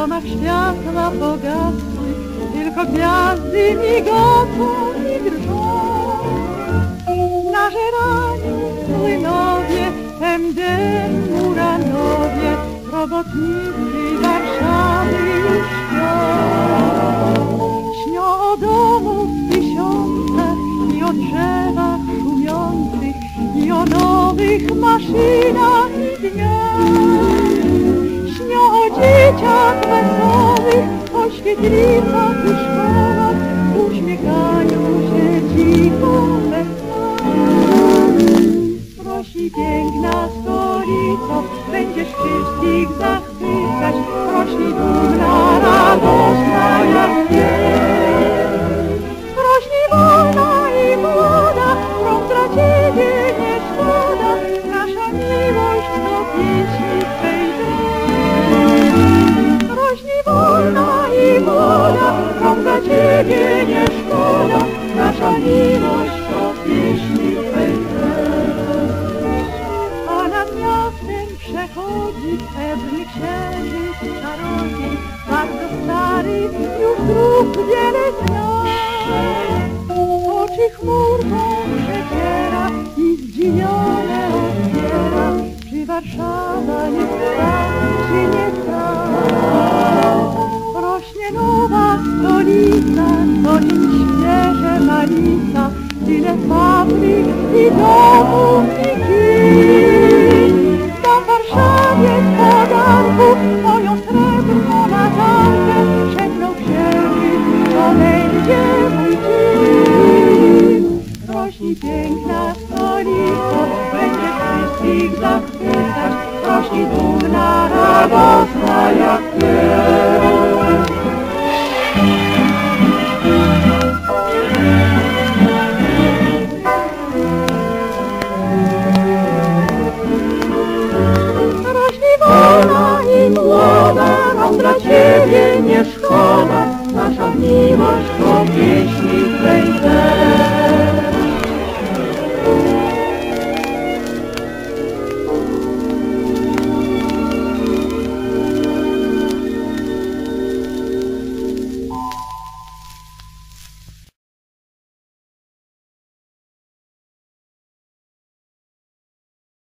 domach światła pogasły, tylko gwiazdy migotą i drżą. Na żeraniu płynowie, MD Muranowie, robotnicy Warszawy już śpią. Śnią o domu w tysiącach i o drzewach szumiących i o nowych maszynach i dniach. Świetlicach i szkołach, uśmiechają się cicho we snach. Prosi piękna stolico, będziesz wszystkich zachwycać, prosi dumna, radosna jak. Ciebie nie szkoda, nasza miłość do pieśni twej. A nad miastem przechodzi pewny księżyc czarodziej, bardzo stary, już dróg wiele zna. Oczy chmurką przeciera i zdziwione otwiera, czy Warszawa nie tam. I. Tam w Warszawie podarków moją srebrną latarkę szepnął księżyc, to będzie mój dzień. Rośni piękna stolico, będzie wszystkich zachwycać, rośni dumna, radosna jak